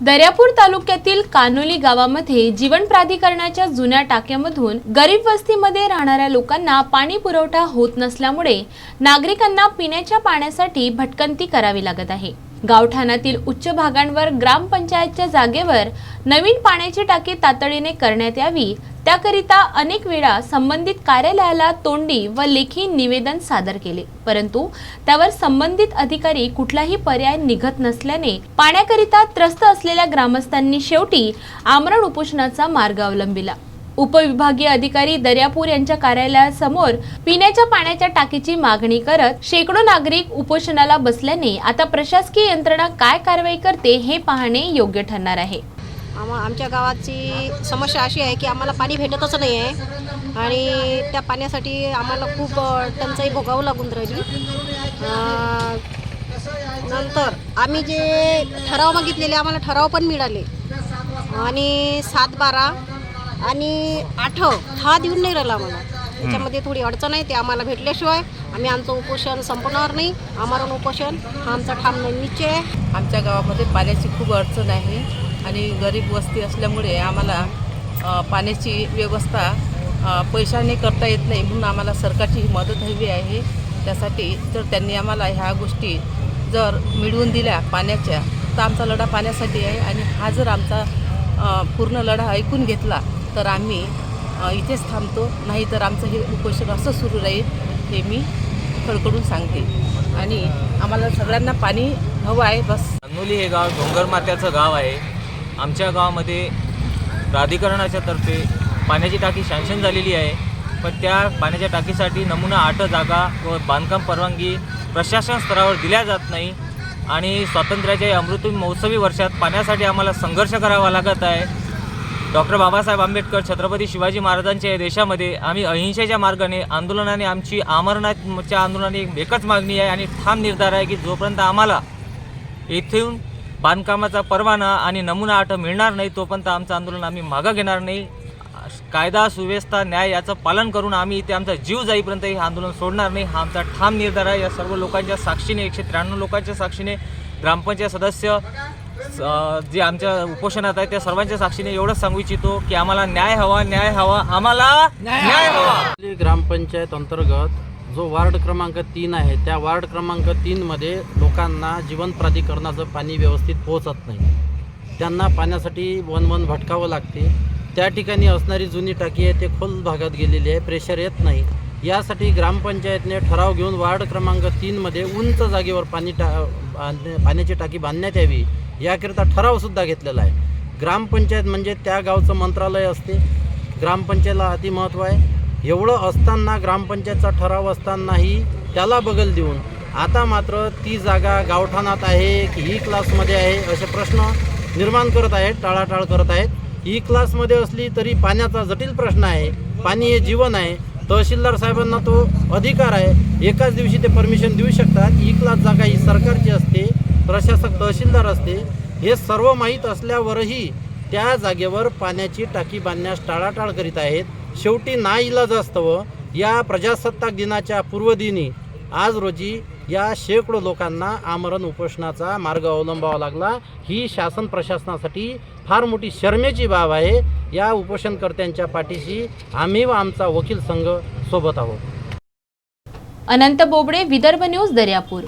दर्यापूर तालुक्यातील कानोली गावामध्ये जीवन प्राधिकरणाच्या जुन्या टाक्यामधून गरीब वस्तीमध्ये राहणाऱ्या लोकांना पाणी पुरवठा होत नसल्यामुळे नागरिकांना पिण्याच्या पाण्यासाठी भटकंती करावी लागत आहे. गावठाणातील उच्च भागांवर ग्रामपंचायतच्या जागेवर नवीन पाण्याची टाकी तातडीने करण्यात यावी त्याकरिता अनेक वेळा संबंधित कार्यालयाला तोंडी व लेखी निवेदन सादर केले. परंतु त्यावर संबंधित अधिकारी कुठलाही पर्याय निघत नसल्याने पाण्याकरिता त्रस्त असलेल्या ग्रामस्थांनी शेवटी आमरण उपोषणाचा मार्ग अवलंबिला. उपविभागीय अधिकारी दर्यापूर यांच्या कार्यालयासमोर पिण्याच्या पाण्याच्या टाकीची मागणी करत शेकडो नागरिक उपोषणाला बसल्याने आता प्रशासकीय यंत्रणा काय कारवाई करते हे पाहणे योग्य ठरणार आहे. आम्हा आमच्या गावाची समस्या अशी आहे की आम्हाला पाणी भेटतच नाही आहे आणि त्या पाण्यासाठी आम्हाला खूप टंचाई भोगावं लागून राहिली. नंतर आम्ही जे ठराव मागितलेले आम्हाला ठराव पण मिळाले. आणि सात बारा आणि आठ हा देऊन नाही राहिला आम्हाला. त्याच्यामध्ये थोडी अडचण आहे ते आम्हाला भेटल्याशिवाय आम्ही आमचं उपोषण संपणार नाही. आम्हाला उपोषण हा आमचा ठाम निश्चय आहे. आमच्या गावामध्ये पाण्याची खूप अडचण आहे. आणि गरीब वस्ती असल्यामुळे आम्हाला पाण्याची व्यवस्था पैशाने करता येत नाही म्हणून आम्हाला सरकारची मदत हवी आहे. त्यासाठी जर त्यांनी आम्हाला ह्या गोष्टी जर मिळवून दिल्या पाण्याच्या तर आमचा लढा पाण्यासाठी आहे. आणि हा जर आमचा पूर्ण लढा ऐकून घेतला तर आम्ही इथेच थांबतो. नाही तर आमचं हे उपोषण असं सुरू राहील हे मी खडकडून सांगते. आणि आम्हाला सगळ्यांना पाणी हवं आहे बस. अनोली हे गाव डोंगरमाथ्याचं गाव आहे. आमच्या गावामध्ये प्राधिकरणाच्या तर्फे पाण्याची टाकी सँक्शन झालेली आहे. पण त्या पाण्याच्या टाकीसाठी नमुना आठ जागा व बांधकाम परवानगी प्रशासन स्तरावर दिल्या जात नाही. आणि स्वातंत्र्याच्या अमृत महोत्सवी वर्षात पाण्यासाठी आम्हाला संघर्ष करावा लागत आहे. डॉक्टर बाबासाहेब आंबेडकर छत्रपती शिवाजी महाराजांच्या या देशामध्ये आम्ही अहिंसेच्या मार्गाने आंदोलनाने आमची आमरणाच्या आंदोलनाने एकच मागणी आहे आणि ठाम निर्धार आहे की जोपर्यंत आम्हाला येथून बांधकामाचा परवाना आणि नमुना आठ मिळणार नाही तोपर्यंत आमचं आंदोलन आम्ही मागं घेणार नाही. कायदा सुव्यवस्था न्याय याचं पालन करून आम्ही इथे आमचा जीव जाईपर्यंत हे आंदोलन सोडणार नाही. हा आमचा ठाम निर्धार आहे. या सर्व लोकांच्या साक्षीने एकशे त्र्याण्णव लोकांच्या साक्षीने ग्रामपंचायत सदस्य जे आमच्या उपोषणात आहे त्या सर्वांच्या साक्षीने एवढंच सांगू इच्छितो की आम्हाला न्याय हवा न्याय हवा आम्हाला न्याय हवा. ग्रामपंचायत अंतर्गत जो वार्ड क्रमांक तीन आहे त्या वार्ड क्रमांक तीनमध्ये लोकांना जीवन प्राधिकरणाचं पाणी व्यवस्थित पोहोचत नाही. त्यांना पाण्यासाठी वन वन भटकावं लागते. त्या ठिकाणी असणारी जुनी टाकी आहे ते खोल भागात गेलेली आहे प्रेशर येत नाही. यासाठी ग्रामपंचायतने ठराव घेऊन वार्ड क्रमांक तीनमध्ये उंच जागेवर पाणी टा पाण्याची टाकी बांधण्यात यावी याकरिता ठरावसुद्धा घेतलेला आहे. ग्रामपंचायत म्हणजे त्या गावचं मंत्रालय असते. ग्रामपंचायतला अतिमहत्त्व आहे. एवढं असताना ग्रामपंचायतचा ठराव असतानाही त्याला बगल देऊन आता मात्र ती जागा गावठाणात आहे की ई क्लासमध्ये आहे असे प्रश्न निर्माण करत आहेत टाळाटाळ करत आहेत. ई क्लासमध्ये असली तरी पाण्याचा जटिल प्रश्न आहे पाणी हे जीवन आहे. तहसीलदार साहेबांना तो अधिकार आहे. एकाच दिवशी ते परमिशन देऊ शकतात. ई क्लास जागा ही सरकारची असते प्रशासक तहसीलदार असते. हे सर्व माहीत असल्यावरही त्या जागेवर पाण्याची टाकी बांधण्यास टाळाटाळ करीत आहेत. शेवटी नाईलाज असतं. या प्रजासत्ताक दिनाच्या पूर्वदिनी आज रोजी या शेकडो लोकांना आमरण उपोषणाचा मार्ग अवलंबावा लागला. ही शासन प्रशासनासाठी फार मोठी शर्मेची बाब आहे. या उपोषणकर्त्यांच्या पाठीशी आम्ही व आमचा वकील संघ सोबत आहोत. अनंत बोबडे विदर्भ न्यूज दर्यापूर.